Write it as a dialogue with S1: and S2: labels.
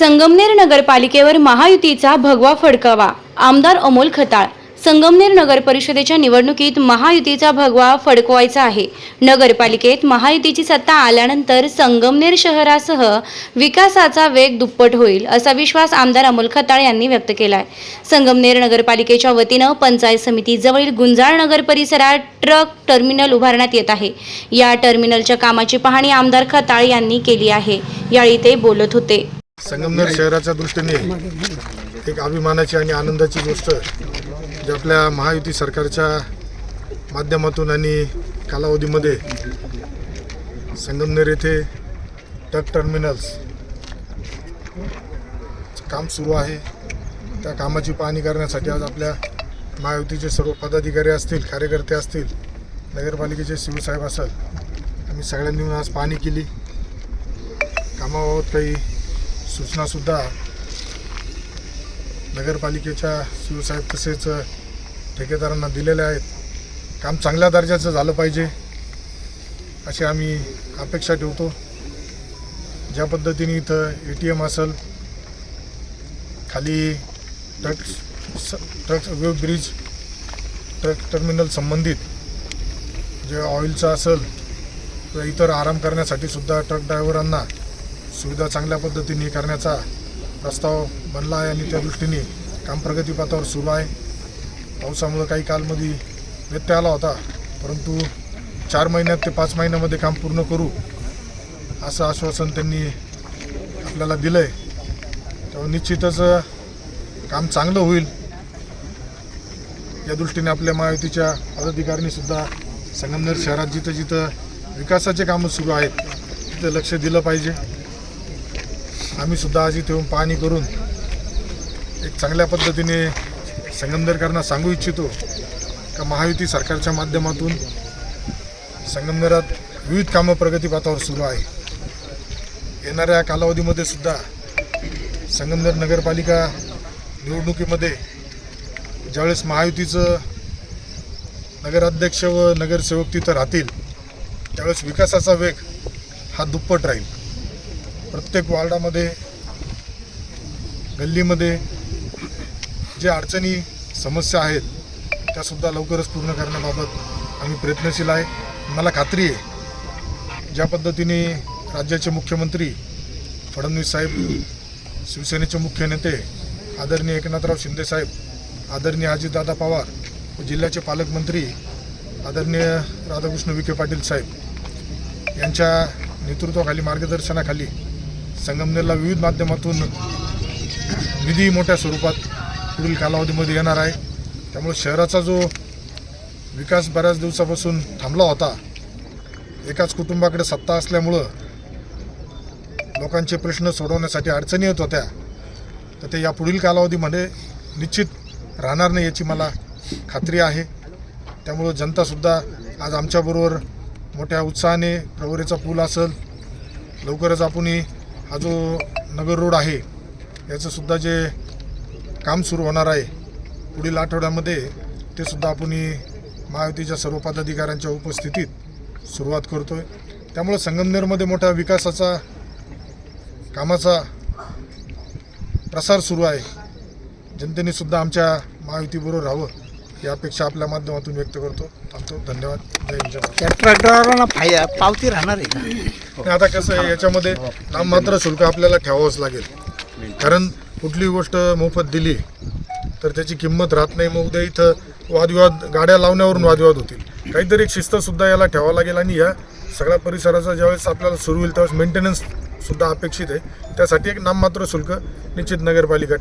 S1: संगमनेर नगरपालिकेवर महायुतीचा भगवा फडकावा. आमदार अमोल खताळ संगमनेर नगर परिषदेच्या निवडणुकीत महायुतीचा भगवा फडकवायचा आहे. नगरपालिकेत महायुतीची सत्ता आल्यानंतर संगमनेर शहरासह विकासाचा वेग दुप्पट होईल असा विश्वास आमदार अमोल खताळ यांनी व्यक्त केला आहे संगमनेर नगरपालिकेच्या वतीनं पंचायत समितीजवळील गुंजाळ नगर परिसरात ट्रक टर्मिनल उभारण्यात येत आहे. या टर्मिनलच्या कामाची पाहणी आमदार खताळ यांनी केली आहे. यावेळी ते बोलत होते.
S2: संगमनेर शहराच्या दृष्टीने एक अभिमानाची आणि आनंदाची गोष्ट जी आपल्या महायुती सरकारच्या माध्यमातून आणि कालावधीमध्ये संगमनेर येथे ट्रक टर्मिनल्स काम सुरू आहे. त्या कामाची पाहणी करण्यासाठी आज आपल्या महायुतीचे सर्व पदाधिकारी असतील कार्यकर्ते असतील नगरपालिकेचे शिवसाहेब असेल आम्ही सगळ्यांनी आज पाहणी केली. कामाबाबत काही सूचनासुद्धा नगरपालिकेच्या शिवसाहेब तसेच ठेकेदारांना दिलेल्या आहेत. काम चांगल्या दर्जाचं झालं पाहिजे अशी आम्ही अपेक्षा ठेवतो. ज्या पद्धतीने इथं ए टी एम असेल खाली ट्रक स truck weighbridge truck terminal संबंधित जे ऑइलचं असेल किंवा इतर आराम करण्यासाठी सुद्धा ट्रक ड्रायव्हरांना सुविधा चांगल्या पद्धतीने करण्याचा प्रस्ताव बनला आहे आणि त्या दृष्टीने काम प्रगतीपथावर सुरू आहे. पावसामुळं काही कालमध्ये व्यत्यय आला होता परंतु चार महिन्यात ते पाच महिन्यामध्ये काम पूर्ण करू असं आश्वासन त्यांनी आपल्याला दिलं आहे त्यामुळे निश्चितच काम चांगलं होईल. या दृष्टीने आपल्या महायुतीच्या पदाधिकाऱ्यांनीसुद्धा संगमनेर शहरात जिथं जिथं विकासाचे कामं सुरू आहेत तिथं लक्ष दिलं पाहिजे. आम्ही सुद्धा आज इथे येऊन पाहणी करून एक चांगल्या पद्धतीने संगमनेरकरांना सांगू इच्छितो का महायुती सरकारच्या माध्यमातून संगमनेरात विविध कामं प्रगतीपथावर सुरू आहे. येणाऱ्या कालावधीमध्ये सुद्धा संगमनेर नगरपालिका निवडणुकीमध्ये ज्यावेळेस महायुतीचं नगराध्यक्ष व नगरसेवक तिथं राहतील त्यावेळेस विकासाचा वेग हा दुप्पट राहील. प्रत्येक वार्डामध्ये गल्लीमध्ये जे अडचणी समस्या आहेत त्यासुद्धा लवकरच पूर्ण करण्याबाबत आम्ही प्रयत्नशील आहे. मला खात्री आहे ज्या पद्धतीने राज्याचे मुख्यमंत्री फडणवीस साहेब शिवसेनेचे मुख्य नेते आदरणीय एकनाथराव शिंदेसाहेब आदरणीय अजितदादा पवार व जिल्ह्याचे पालकमंत्री आदरणीय राधाकृष्ण विखे पाटील साहेब यांच्या नेतृत्वाखाली मार्गदर्शनाखाली संगमनेरला विविध माध्यमातून निधी मोठ्या स्वरूपात पुढील कालावधीमध्ये येणार आहे. त्यामुळे शहराचा जो विकास बऱ्याच दिवसापासून थांबला होता एकाच कुटुंबाकडे सत्ता असल्यामुळं लोकांचे प्रश्न सोडवण्यासाठी अडचणी येत होत्या. तर ते या पुढील कालावधीमध्ये निश्चित राहणार नाही याची मला खात्री आहे. त्यामुळं जनतासुद्धा आज आमच्याबरोबर मोठ्या उत्साहाने प्रवरेचा पूल असेल लवकरच आपण हा जो नगर रोड आहे याचंसुद्धा जे काम सुरू होणार आहे पुढील आठवड्यामध्ये ते सुद्धा आपण महायुतीच्या सर्व पदाधिकाऱ्यांच्या उपस्थितीत सुरुवात करतो आहे त्यामुळं संगमनेरमध्ये मोठ्या विकासाचा कामाचा प्रसार सुरू आहे. जनतेने सुद्धा आमच्या महायुतीबरोबर राहावं. ही अपेक्षा आपल्या माध्यमातून व्यक्त करतो. थांबतो. धन्यवाद. जय हिंद, जय महाराष्ट्र.
S3: त्या ट्रक ड्रायव्हरांना फाय पावती राहणार आहे का?
S2: आणि आता कसं आहे याच्यामध्ये नाममात्र शुल्क आपल्याला ठेवावंच लागेल. कारण कुठली गोष्ट मोफत दिली तर त्याची किंमत राहत नाही. मग उद्या इथं वादविवाद गाड्या लावण्यावरून वादविवाद होतील. काहीतरी एक शिस्त सुद्धा याला ठेवावं लागेल आणि या सगळ्या परिसराचा ज्यावेळेस आपल्याला सुरू होईल त्यावेळेस मेंटेनन्स सुद्धा अपेक्षित आहे. त्यासाठी एक नाममात्र शुल्क निश्चित नगरपालिका ठेवेल